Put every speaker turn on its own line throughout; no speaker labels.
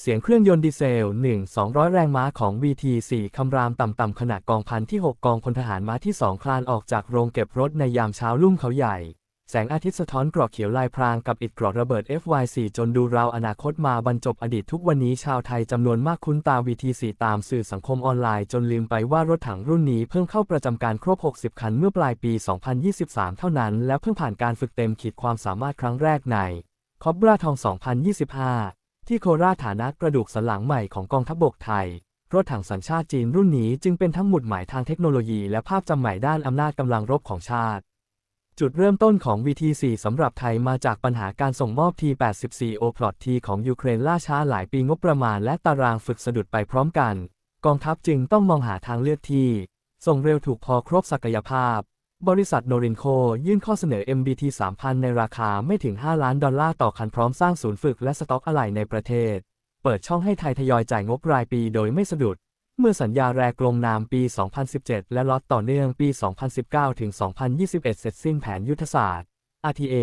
เสียงเครื่องยนต์ดีเซล 1 200 แรงม้าของ VT4 คำรามต่ำๆขณะกองพันที่ 6 กองพลทหารม้าที่ 2 คลานออกจากโรงเก็บรถในยามเช้าลุ่มเขาใหญ่ แสงอาทิตย์สะท้อนกรอกเขียวลายพรางกับอิฐกรอกระเบิด FY4 จนดูราวอนาคตมาบรรจบอดีตทุกวันนี้ชาวไทยจำนวนมากคุ้นตา VT4 ตามสื่อสังคมออนไลน์จนลืมไปว่ารถถังรุ่นนี้เพิ่งเข้าประจำการครบ 60 คันเมื่อปลายปี 2023 เท่านั้น และเพิ่งผ่านการฝึกเต็มขีดความสามารถครั้งแรกในคอบราทอง 2025 ที่โคราชฐานะกระดูกสันหลังใหม่ของกองทัพบกไทย รถถังสัญชาติจีนรุ่นนี้จึงเป็นทั้งหมุดหมายทางเทคโนโลยีและภาพจำใหม่ด้านอำนาจกำลังรบของชาติ จุดเริ่มต้นของ VT4 สำหรับไทยมาจากปัญหาการส่งมอบ T84 โอพลอตทีของยูเครนล่าช้าหลายปีงบประมาณและตารางฝึกสะดุดไปพร้อมกัน กองทัพจึงต้องมองหาทางเลือกที่ ส่งเร็วถูกพอครบศักยภาพ บริษัทโนรินโค ยื่นข้อเสนอ MBT 3000 ในราคาไม่ถึง 5 ล้านดอลลาร์ต่อคันพร้อมสร้างศูนย์ฝึกและสต็อกอะไหล่ในประเทศ เปิดช่องให้ไทยทยอยจ่ายงบรายปีโดยไม่สะดุด เมื่อสัญญาแรกลงนามปี 2017 และล็อตต่อเนื่องปี 2019 ถึง 2021 เสร็จสิ้นแผนยุทธศาสตร์ RTA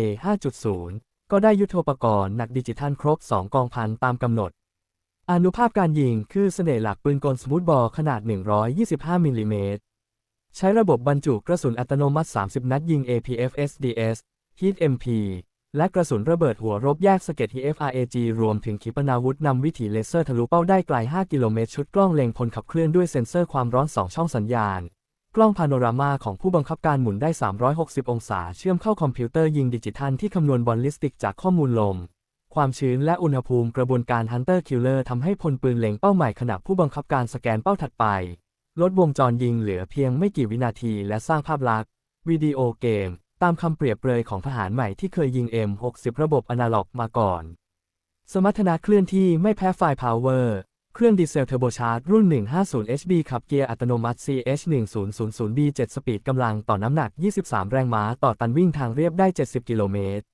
5.0 ก็ได้ยุทโธปกรณ์หนักดิจิทัลครบ 2 กองพันตามกำหนด อนุภาพการยิงคือเสน่ห์หลักปืนกลสมูทบอลขนาด 125มิลลิเมตร ใช้ระบบบรรจุกระสุนอัตโนมัติ 30 นัดยิง APF SDS Heat MP และกระสุนระเบิดหัวรบแยกสเก็ด HFRAG รวมถึงขีปนาวุธนำวิถีเลเซอร์ทะลุเป้าได้ไกล 5 กิโลเมตร ชุดกล้องเล็งพลขับเคลื่อนด้วยเซ็นเซอร์ความร้อน 2 ช่องสัญญาณ กล้องพาโนรามาของผู้บังคับการหมุนได้ 360 องศา เชื่อมเข้าคอมพิวเตอร์ยิงดิจิทัลที่คำนวณบอลลิสติกจากข้อมูลลม ความชื้นและอุณหภูมิกระบวนการ Hunter Killer ทำให้พลปืนเล็งเป้าหมายขณะผู้บังคับการสแกนเป้าถัดไป ลดวงจรยิงเหลือเพียงไม่กี่วินาทีและสร้างภาพลักษณ์วิดีโอเกม ตามคำเปรียบเปรยของทหารใหม่ที่เคยยิง M60 ระบบอนาล็อกมาก่อน สมรรถนะเคลื่อนที่ไม่แพ้ไฟพาวเวอร์ เครื่องดีเซลเทอร์โบชาร์จรุ่น 150 HB ขับเกียร์อัตโนมัติ CH1000B 7 สปีดกำลังต่อน้ำหนัก 23 แรงม้าต่อตันวิ่งทางเรียบได้ 70 กิโลเมตร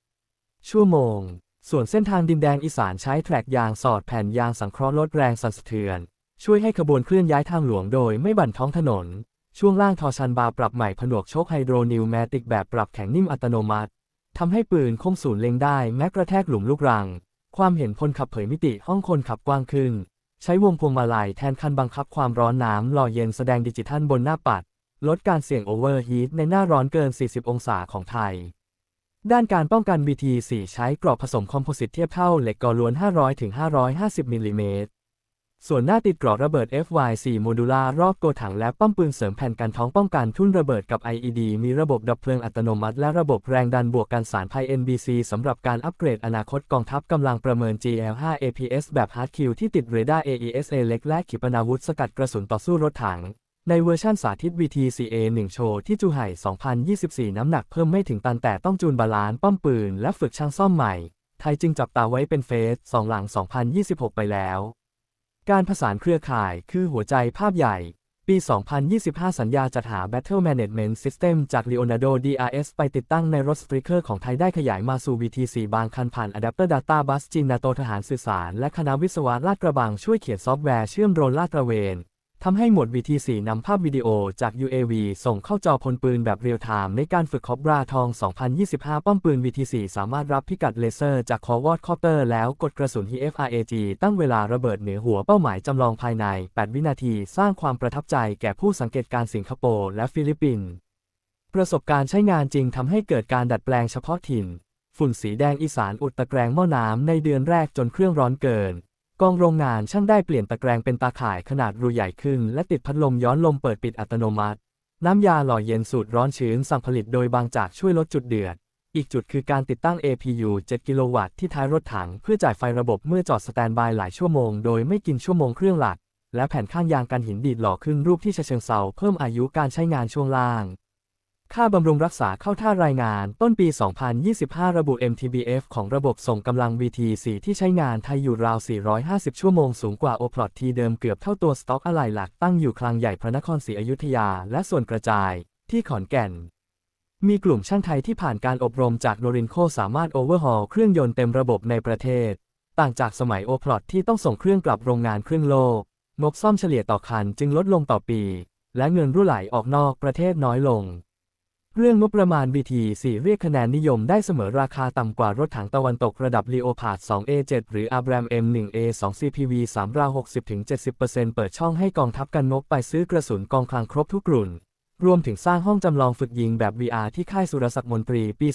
ชั่วโมง ส่วนเส้นทางดินแดงอีสานใช้แทร็กยางสอดแผ่นยางสังเคราะห์ลดแรงสั่นสะเทือน ช่วยให้ขบวนเคลื่อนย้ายทางหลวงโดยไม่บั่นท้องถนน ช่วงล่างทอชันบาร์ปรับใหม่ผนวกโชคไฮโดรนิวแมติกแบบปรับแข็งนิ่มอัตโนมัติทำให้ปืนคมศูนย์เล็งได้แม้กระแทกหลุมลูกรัง ความเห็นพลขับเผยมิติห้องคนขับกว้างขึ้น ใช้วงพวงมาลัยแทนคันบังคับความร้อนน้ำหล่อเย็นแสดงดิจิทัลบนหน้าปัด ลดการเสี่ยงโอเวอร์ฮีทในหน้าร้อนเกิน 40 องศาของไทย ด้านการป้องกัน BT4 ใช้กรอบผสมคอมโพสิตเทียบเท่าเหล็กกอล้วน 500-550 มิลลิเมตร ส่วนหน้าติดกรอบระเบิด FY4 โมดูลารอบโกถังและป้อมปืนเสริมแผ่นกันท้องป้องกันทุ่นระเบิดกับ IED มีระบบดับเพลิงอัตโนมัติ และระบบแรงดันบวกกันสารภัย NBC สำหรับการอัปเกรดอนาคตกองทัพกำลังประเมิน GL5 APS แบบ Hard Kill ที่ติดเรดาร์ AESA เล็กและขีปนาวุธสกัดกระสุนต่อสู้รถถัง ในเวอร์ชันสาธิต VTCA 1 โชว์ที่จูไห่ 2024 น้ำหนักเพิ่มไม่ถึงตันแต่ต้องจูนบาลานซ์ป้อมปืน และฝึกช่างซ่อมใหม่ ไทยจึงจับตาไว้เป็นเฟส2หลัง 2026 ไปแล้ว การผสานเครือข่ายคือหัวใจภาพใหญ่ ปี 2025 สัญญาจัดหา Battle Management System จาก Leonardo DRS ไปติดตั้งในรถสตริเกอร์ของไทยได้ขยายมาสู่ VT4 บางคันผ่าน Adapter Data Bus จีนนาโตทหารสื่อสาร และคณะวิศวะลาดกระบังช่วยเขียนซอฟต์แวร์เชื่อมโดรนลาดตระเวน ทำให้หมวด VT4 นำภาพวิดีโอจาก UAV ส่งเข้าจอพลปืนแบบเรียลไทม์ในการฝึกคอบราทอง 2025 ป้อมปืน VT4 สามารถรับพิกัดเลเซอร์จากคอวอดคอปเตอร์แล้วกดกระสุน HFRAG ตั้งเวลาระเบิดเหนือหัวเป้าหมายจำลองภายใน 8 วินาที สร้างความประทับใจแก่ผู้สังเกตการสิงคโปร์และฟิลิปปินส์ ประสบการณ์ใช้งานจริงทำให้เกิดการดัดแปลงเฉพาะถิ่น ฝุ่นสีแดงอีสานอุดตะแกรงหม้อน้ำในเดือนแรกจนเครื่องร้อนเกิน กองโรงงานช่างได้เปลี่ยนตะแกรงเป็นตาข่ายขนาดรูใหญ่ขึ้น และติดพัดลมย้อนลมเปิดปิดอัตโนมัติ น้ำยาหล่อเย็นสูตรร้อนชื้นสั่งผลิตโดยบางจากช่วยลดจุดเดือด อีกจุดคือการติดตั้ง APU 7 กิโลวัตต์ที่ท้ายรถถัง เพื่อจ่ายไฟระบบเมื่อจอดสแตนบายหลายชั่วโมง โดยไม่กินชั่วโมงเครื่องหลัก และแผ่นข้างยางกันหินดีดหล่อขึ้นรูปที่เชิงเซาเพิ่มอายุการใช้งานช่วงล่าง ค่าบำรุงรักษาเข้าท่ารายงานต้นปี 2025 ระบุ MTBF ของระบบส่งกำลัง VT4 ที่ใช้งานไทยอยู่ราว 450 ชั่วโมงสูงกว่าโอพลอตทีเดิมเกือบเท่าตัวสต็อกอะไหล่หลักตั้งอยู่คลังใหญ่พระนครศรีอยุธยา และส่วนกระจาย ที่ขอนแก่น มีกลุ่มช่างไทยที่ผ่านการอบรมจากโนรินโคสามารถโอเวอร์ฮอลเครื่องยนต์เต็มระบบในประเทศ ต่างจากสมัยโอพลอตที่ต้องส่งเครื่องกลับโรงงานเครื่องโลกงบซ่อมเฉลี่ยต่อคันจึงลดลงต่อปี และเงินรั่วไหลออกนอกประเทศน้อยลง เรื่องงบประมาณ BT4 เรียกคะแนนนิยมได้เสมอราคาต่ำกว่ารถถังตะวันตกระดับ Leopard 2A7 หรือ Abram M1A2 CPV 3ราว60-70%เปิดช่องให้กองทัพกันงบไปซื้อกระสุนกองคลังครบทุกรุ่น รวมถึงสร้างห้องจำลองฝึกยิงแบบ VR ที่ค่ายสุรศักดิ์มนตรีปี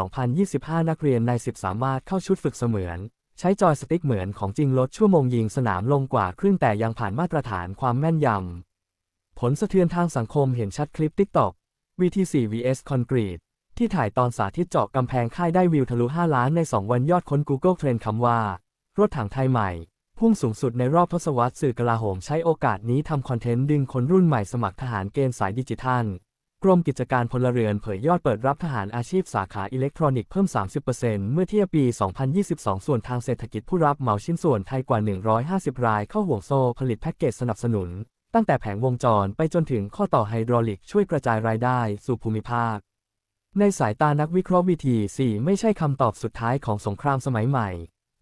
2024-2025 นักเรียนใน 10 สามารถเข้าชุดฝึกเสมือน ใช้จอยสติ๊กเหมือนของจริงลดชั่วโมงยิงสนามลงกว่าครึ่งแต่ยังผ่านมาตรฐานความแม่นยำผลสะเทือนทางสังคมเห็นชัดคลิป TikTok VT4 vs Concrete ที่ถ่ายตอนสาธิตเจาะกำแพงค่ายได้วิวทะลุ 5 ล้านใน 2 วันยอดค้น Google Trend คำว่า รถถังไทยใหม่ พุ่งสูงสุดในรอบทศวรรษสื่อกลาโหมใช้โอกาสนี้ทำคอนเทนต์ดึงคนรุ่นใหม่สมัครทหารเกณฑ์สายดิจิทัล กรมกิจการพลเรือนเผยยอดเปิดรับทหารอาชีพสาขาอิเล็กทรอนิกส์เพิ่ม 30%เมื่อเทียบปี 2022 ส่วนทางเศรษฐกิจผู้รับเหมาชิ้นส่วนไทยกว่า 150 รายเข้าห่วงโซ่ผลิตแพ็กเกจสนับสนุน ตั้งแต่แผงวงจรไปจนถึงข้อต่อไฮดรอลิกช่วยกระจายรายได้สู่ภูมิภาค ในสายตานักวิเคราะห์วิธี4ไม่ใช่คำตอบสุดท้ายของสงครามสมัยใหม่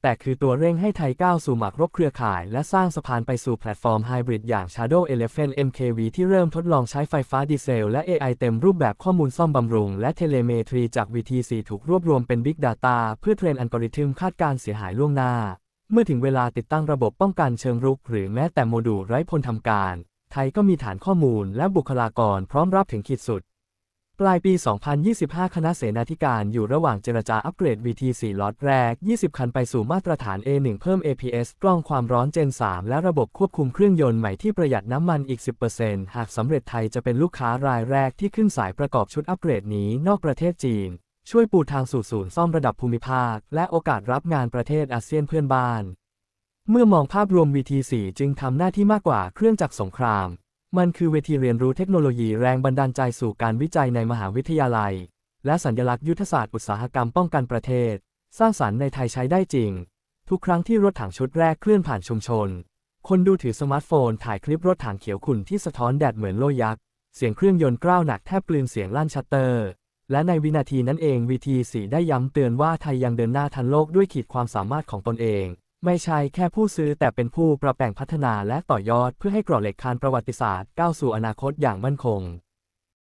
แต่คือตัวเร่งให้ไทยก้าวสู่หมากรบเครือข่าย และสร้างสะพานไปสู่แพลตฟอร์มไฮบริดอย่าง Shadow Elephant MKV ที่เริ่มทดลองใช้ไฟฟ้าดีเซล และ AI เต็มรูปแบบข้อมูลซ่อมบำรุง และเทเลเมตรีจาก VT4 ถูกรวบรวมเป็น Big Data เพื่อเทรนอัลกอริทึมคาดการเสียหายล่วงหน้า เมื่อถึงเวลาติดตั้งระบบป้องกันเชิงรุก หรือแม้แต่โมดูลไร้พลทำการ ไทยก็มีฐานข้อมูลและบุคลากรพร้อมรับถึงขีดสุด ปลายปี 2025 คณะเสนาธิการอยู่ระหว่างเจรจาอัปเกรด VT4 ล็อตแรก 20 คันไปสู่มาตรฐาน A1 เพิ่ม APS กล้องความร้อน Gen 3 และระบบควบคุมเครื่องยนต์ใหม่ที่ประหยัดน้ำมันอีก 10%หากสำเร็จไทยจะเป็นลูกค้ารายแรกที่ขึ้นสายประกอบชุดอัปเกรดนี้นอกประเทศจีน ช่วยปูทางสู่ศูนย์ซ่อมระดับภูมิภาค และโอกาสรับงานประเทศอาเซียนเพื่อนบ้าน เมื่อมองภาพรวม VT4 จึงทำหน้าที่มากกว่าเครื่องจักรสงคราม มันคือเวทีเรียนรู้เทคโนโลยีแรงบันดาลใจสู่การวิจัยในมหาวิทยาลัย และสัญลักษณ์ยุทธศาสตร์อุตสาหกรรมป้องกันประเทศ สร้างสรรค์ในไทยใช้ได้จริง ทุกครั้งที่รถถังชุดแรกเคลื่อนผ่านชุมชน คนดูถือสมาร์ทโฟนถ่ายคลิปรถถังเขียวขุ่นที่สะท้อนแดดเหมือนโลยักษ์เสียงเครื่องยนต์กล้าวหนักแทบกลืนเสียงลั่นชัตเตอร์ และในวินาทีนั้นเอง VT4 ได้ย้ำเตือนว่าไทยยังเดินหน้าทันโลกด้วยขีดความสามารถของตนเอง ไม่ใช่แค่ผู้ซื้อแต่เป็นผู้ปรับแต่งพัฒนาและต่อยอดเพื่อให้กรอเหล็กคานประวัติศาสตร์ก้าวสู่อนาคตอย่างมั่นคง